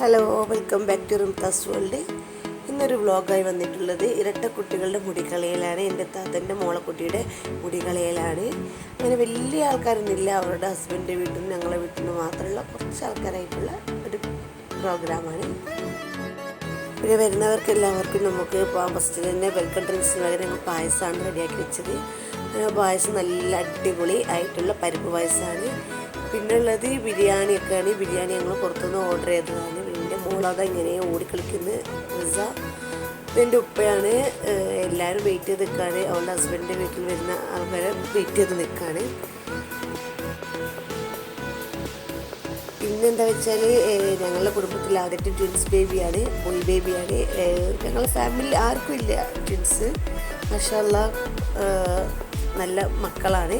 Hello welcome back to റിംതാസ് world ഇന്നൊരു വ്ളോഗായി വന്നിട്ടുള്ളത് ഇരട്ട കുട്ടികളുടെ മുടികളയിലാണ്. എന്റെ താത്തന്റെ മോളക്കുട്ടിയുടെ മുടികളയിലാണ്. അങ്ങനെ വലിയ ആൾക്കാരൊന്നുമില്ല. അവരുടെ ഹസ്ബൻഡിന്റെ വീട്ടിൽ നിന്ന് ഞങ്ങളെ വീട്ടിൽ നിന്ന് മാത്രമുള്ള കുറച്ച് ആൾക്കാരായിട്ടുള്ള ഒരു പ്രോഗ്രാമാണ് പിന്നെ വരുന്നവർക്ക് എല്ലാവർക്കും നമുക്ക് ഫസ്റ്റ് തന്നെ വെൽക്കം ഡ്രിങ്ക്സിന് പകരം ഞങ്ങൾ പായസമാണ് റെഡിയാക്കി വെച്ചത്. പായസം നല്ല അടിപൊളി ആയിട്ടുള്ള പരിപ്പ് പായസമാണ്. പിന്നെ ഉള്ളത് ബിരിയാണിയൊക്കെയാണ്. ബിരിയാണി ഞങ്ങൾ പുറത്തുനിന്ന് ഓർഡർ ചെയ്തതാണ്. പിന്നെ മോളത് ഇങ്ങനെ ഓടിക്കളിക്കുന്ന. റിസ എന്റെ ഉപ്പയാണ് എല്ലാവരും വെയിറ്റ് ചെയ്ത് നിൽക്കുകയാണ് അവളുടെ ഹസ്ബൻഡിന്റെ വീട്ടിൽ വരുന്ന ആൾക്കാരെ വെയിറ്റ് ചെയ്ത് നിൽക്കുകയാണ് പിന്നെന്താ വെച്ചാൽ ഞങ്ങളുടെ കുടുംബത്തിൽ ആദ്യത്തെ ട്വിൻസ് ബേബിയാണ് ബോയ് ബേബിയാണ് ഞങ്ങളുടെ ഫാമിലി ആർക്കും ഇല്ല ട്വിൻസ് മഷാല്ല നല്ല മക്കളാണ്.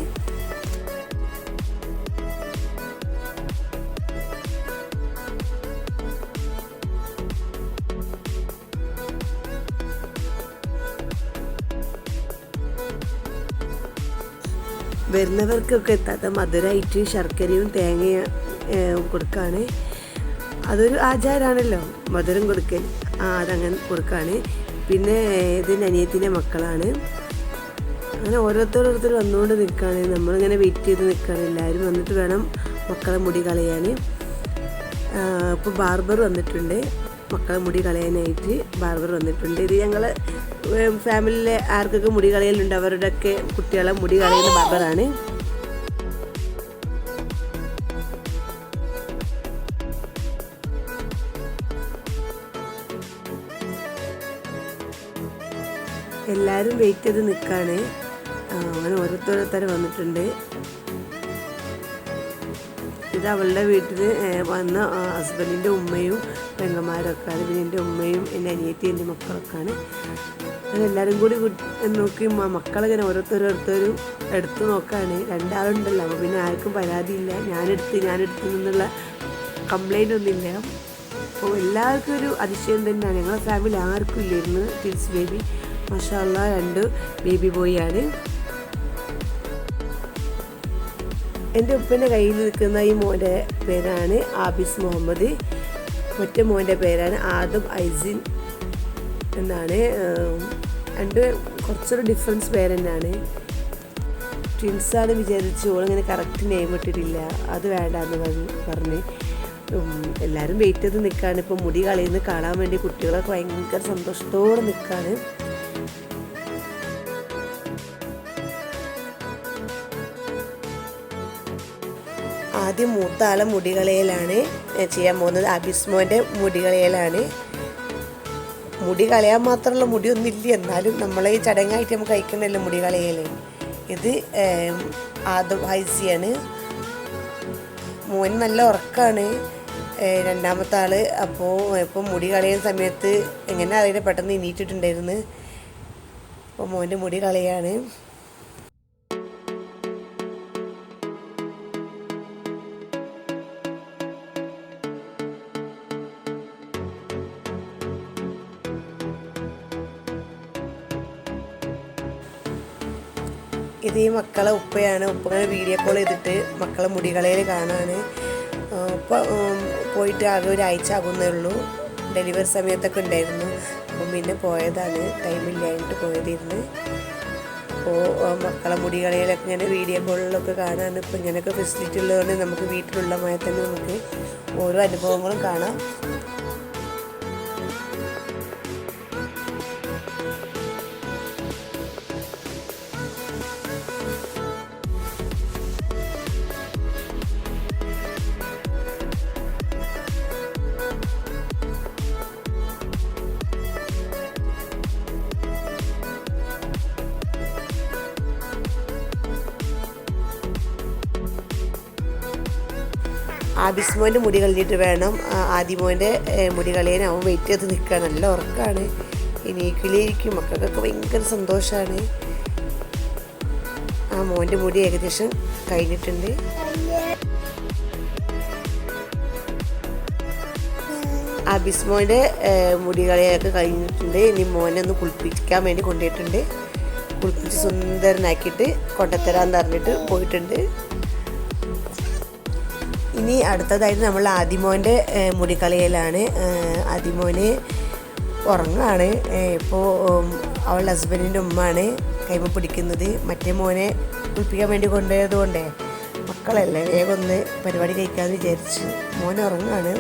വരുന്നവർക്കൊക്കെ എത്താത്ത മധുരമായിട്ട് ശർക്കരയും തേങ്ങയും കൊടുക്കുകയാണ് അതൊരു ആചാരമാണല്ലോ മധുരം കൊടുക്കൽ. ആ അതങ്ങനെ കൊടുക്കുകയാണ് പിന്നെ ഇത് അനിയത്തിന്റെ മക്കളാണ്. അങ്ങനെ ഓരോരുത്തരോരുത്തർ വന്നുകൊണ്ട് നിൽക്കുകയാണ് നമ്മളിങ്ങനെ വെയിറ്റ് ചെയ്ത് നിൽക്കുകയാണ് എല്ലാവരും വന്നിട്ട് വേണം മക്കളെ മുടി കളയാൻ. ഇപ്പോൾ ബാർബർ വന്നിട്ടുണ്ട്. മക്കളെ മുടി കളയാനായിട്ട് ബാർബർ വന്നിട്ടുണ്ട്. ഇത് ഞങ്ങൾ ഫാമിലിയിലെ ആർക്കൊക്കെ മുടി കളയലുണ്ട് അവരുടെയൊക്കെ കുട്ടികളെ മുടി കളയുന്ന ബാർബറാണ് എല്ലാവരും വെയിറ്റ് ചെയ്ത് നിൽക്കാണ് അങ്ങനെ ഓരോരുത്തരോരുത്തർ വന്നിട്ടുണ്ട്. ഇത് അവളുടെ വീട്ടിൽ വന്ന ഹസ്ബൻഡിന്റെ ഉമ്മയും പെങ്ങന്മാരൊക്കെയാണ് പിന്നെ എന്റെ ഉമ്മയും എന്റെ അനിയത്തി എന്റെ മക്കളൊക്കെയാണ് അതെല്ലാവരും കൂടി നോക്കി മക്കളിങ്ങനെ ഓരോരുത്തരോരുത്തരും എടുത്ത് നോക്കാണ്. രണ്ടാളുണ്ടല്ലോ അപ്പോൾ പിന്നെ ആർക്കും പരാതിയില്ല. ഞാനെടുത്ത് ഞാനെടുത്തു എന്നുള്ള കംപ്ലൈന്റ് ഒന്നുമില്ല. അപ്പോൾ എല്ലാവർക്കും ഒരു അതിശയം തന്നെയാണ്. ഞങ്ങളുടെ ഫാമിലി ആർക്കും ഇല്ലായിരുന്നു ട്വിൻസ് ബേബി മഷാല്ല രണ്ട് ബേബി ബോയിയാണ് എന്റെ ഉപ്പന്റെ കയ്യിൽ നിൽക്കുന്ന ഈ മോന്റെ പേരാണ് ആബിസ് മുഹമ്മദ്. ഒറ്റ മോന്റെ പേരാണ് ആദം ഐസിൻ എന്നാണ്. രണ്ട് കുറച്ചൊരു ഡിഫറൻസ് പേര് തന്നെയാണ് ട്വിൻസാണ് വിചാരിച്ചു ഓളിങ്ങനെ കറക്റ്റ് നെയിം ഇട്ടിട്ടില്ല. അത് വേണ്ടാന്ന് പറഞ്ഞ് പറഞ്ഞ്. എല്ലാവരും വെയിറ്റ് ചെയ്ത് നിൽക്കുകയാണ് ഇപ്പോൾ മുടി കളയുന്നത് കാണാൻ വേണ്ടി കുട്ടികളൊക്കെ ഭയങ്കര സന്തോഷത്തോടെ നിൽക്കുകയാണ് ആദ്യം മൂത്ത ആളെ മുടികളയലാണ് ചെയ്യാൻ പോകുന്നത് അബിസ്മോന്റെ മുടികളയിലാണ്. മുടി കളയാൻ മാത്രമുള്ള മുടിയൊന്നുമില്ല. എന്നാലും നമ്മൾ ഈ ചടങ്ങായിട്ട് നമുക്ക് കഴിക്കണമല്ലോ മുടി കളയൽ ഇത് ആദം ഹൈസിയാണ് മോൻ നല്ല ഉറക്കാണ്. രണ്ടാമത്തെ ആൾ അപ്പോൾ ഇപ്പോൾ മുടി കളയുന്ന സമയത്ത് എങ്ങനെ അറിയില്ല പെട്ടെന്ന് എണീറ്റിട്ടുണ്ടായിരുന്നു. അപ്പോൾ മോന്റെ മുടി കളയാണ്. ഇത് ഈ മക്കളെ ഉപ്പയാണ്. ഉപ്പങ്ങനെ വീഡിയോ കോൾ ചെയ്തിട്ട് മക്കളെ മുടികളയിൽ കാണാണ് ഉപ്പ പോയിട്ട് ആകെ ഒരാഴ്ച ആകുന്നേ ഉള്ളൂ. ഡെലിവറി സമയത്തൊക്കെ ഉണ്ടായിരുന്നു. അപ്പം പിന്നെ പോയതാണ്. ടൈമില്ലായിട്ട് പോയതിരുന്ന്. അപ്പോൾ മക്കളെ മുടികളയിലൊക്കെ ഇങ്ങനെ വീഡിയോ കോളിലൊക്കെ കാണാൻ ഇപ്പം ഇങ്ങനെയൊക്കെ ഫെസിലിറ്റി ഉള്ളതുകൊണ്ട് നമുക്ക് വീട്ടിലുള്ള മായ തന്നെ നമുക്ക് ഓരോ അനുഭവങ്ങളും കാണാം. ആബിസ്മോന്റെ മുടി കളഞ്ഞിട്ട് വേണം ആദിമോന്റെ മുടി കളയാൻ. അവൻ വെയിറ്റ് ചെയ്ത് നിൽക്കുക നല്ല ഉറക്കമാണ് കിളിയിരിക്കും മക്കൾക്കൊക്കെ ഭയങ്കര സന്തോഷമാണ് ആ മോന്റെ മുടി ഏകദേശം കഴിഞ്ഞിട്ടുണ്ട്. ആബിസ്മോന്റെ മുടി കളിയൊക്കെ കഴിഞ്ഞിട്ടുണ്ട്. ഇനി മോനെ ഒന്ന് കുളിപ്പിക്കാൻ വേണ്ടി കൊണ്ടുപോയിട്ടുണ്ട്. കുളിപ്പിച്ച് സുന്ദരനാക്കിയിട്ട് കൊണ്ടുത്തരാന്ന് പറഞ്ഞിട്ട് പോയിട്ടുണ്ട്. ഇനി അടുത്തതായിട്ട് നമ്മൾ ആദിമോന്റെ മുടിക്കളിയിലാണ് ആദിമോന് ഉറങ്ങാണ്. ഇപ്പോൾ അവളുടെ ഹസ്ബൻഡിന്റെ ഉമ്മയാണ് കൈമ പിടിക്കുന്നത്. മറ്റേ മോനെ കുളിപ്പിക്കാൻ വേണ്ടി കൊണ്ടുപോയത് കൊണ്ടേ. മക്കളല്ലേ വേഗം ഒന്ന് പരിപാടി കഴിക്കാമെന്ന് വിചാരിച്ചു. മോൻ ഉറങ്ങാണ്.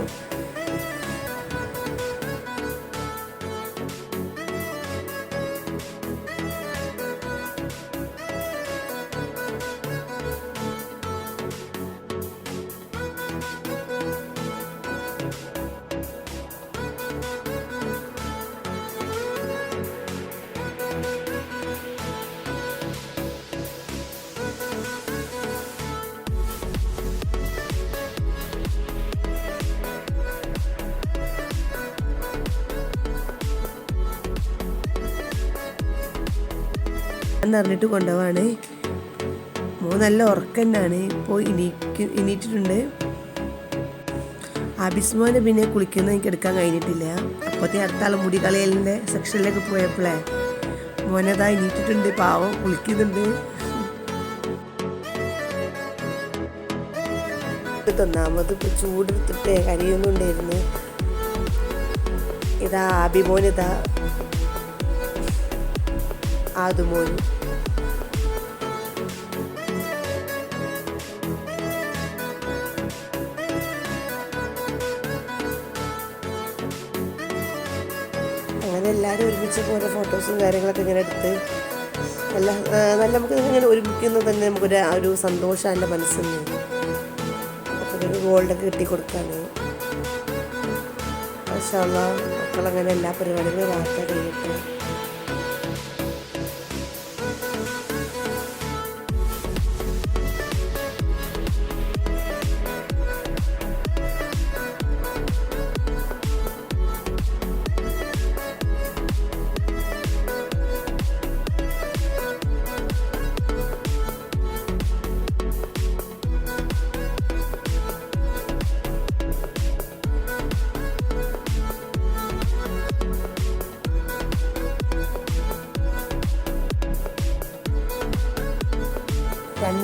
എന്നറിഞ്ഞിട്ട് കൊണ്ടുപോവാണ്. മോ നല്ല ഉറക്കന്നാണ്. ഇപ്പോൾ ഇനിക്ക് ഇനിയിട്ടിട്ടുണ്ട് ആബിസ്മോനെ പിന്നെ കുളിക്കുന്നത് എനിക്ക് എടുക്കാൻ കഴിഞ്ഞിട്ടില്ല. അപ്പോഴത്തെ അടുത്ത ആൾ മുടി സെക്ഷനിലേക്ക് പോയപ്പോഴേ മോനതാ ഇനിയിട്ടിട്ടുണ്ട് പാവം കുളിക്കുന്നുണ്ട്. ഒന്നാമത് ഇപ്പോൾ ചൂടെടുത്തിട്ട് കരിയൊന്നുണ്ടായിരുന്നു. ഇതാ ആബിമോനിതാ ആദുമോനും അങ്ങനെ എല്ലാവരും ഒരുമിച്ച് പോലെ ഫോട്ടോസും കാര്യങ്ങളൊക്കെ ഇങ്ങനെ എടുത്ത് നല്ല നല്ല നമുക്ക് ഇങ്ങനെ ഒരുമിക്കുന്നത് തന്നെ നമുക്കൊരു ഒരു സന്തോഷം എന്റെ മനസ്സിൽ നിന്ന്. ഗോൾഡൊക്കെ കിട്ടി കൊടുക്കാണ് ഉള്ള മക്കളങ്ങനെ എല്ലാ പരിപാടികളും വാർത്ത കഴിയട്ടെ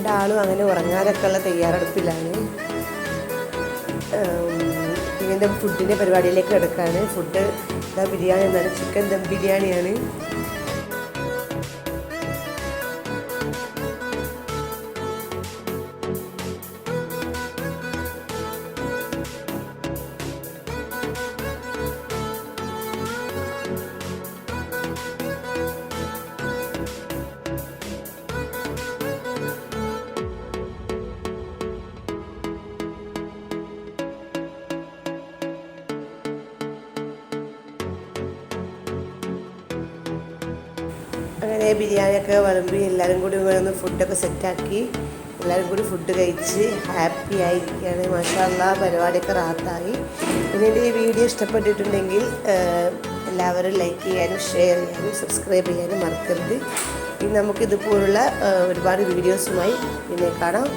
രണ്ടാളും അങ്ങനെ ഉറങ്ങാനൊക്കെ ഉള്ള തയ്യാറെടുപ്പിലാണ് ഇങ്ങനത്തെ ഫുഡിന്റെ പരിപാടിയിലേക്ക് കിടക്കാണ്. ഫുഡ് എന്താ ബിരിയാണി എന്നാണ്. ചിക്കൻ ദം ബിരിയാണിയാണ്. അങ്ങനെ ബിരിയാണിയൊക്കെ വിളമ്പി എല്ലാവരും കൂടി വന്ന് ഫുഡൊക്കെ സെറ്റാക്കി. എല്ലാവരും കൂടി ഫുഡ് കഴിച്ച് ഹാപ്പി ആയിരിക്കുകയാണ്. മാഷാല്ല പരിപാടിയൊക്കെ റാത്തായി. പിന്നെ എന്റെ ഈ വീഡിയോ ഇഷ്ടപ്പെട്ടിട്ടുണ്ടെങ്കിൽ എല്ലാവരും ലൈക്ക് ചെയ്യാനും ഷെയർ ചെയ്യാനും സബ്സ്ക്രൈബ് ചെയ്യാനും മറക്കരുത്. ഇനി നമുക്കിതുപോലുള്ള ഒരുപാട് വീഡിയോസുമായി പിന്നെ കാണാം.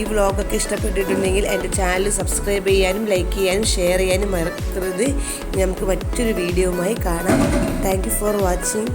ഈ വ്ളോഗൊക്കെ ഇഷ്ടപ്പെട്ടിട്ടുണ്ടെങ്കിൽ എന്റെ ചാനൽ സബ്സ്ക്രൈബ് ചെയ്യാനും ലൈക്ക് ചെയ്യാനും ഷെയർ ചെയ്യാനും മറക്കരുത്. നമുക്ക് മറ്റൊരു വീഡിയോയുമായി കാണാം. Thank for watching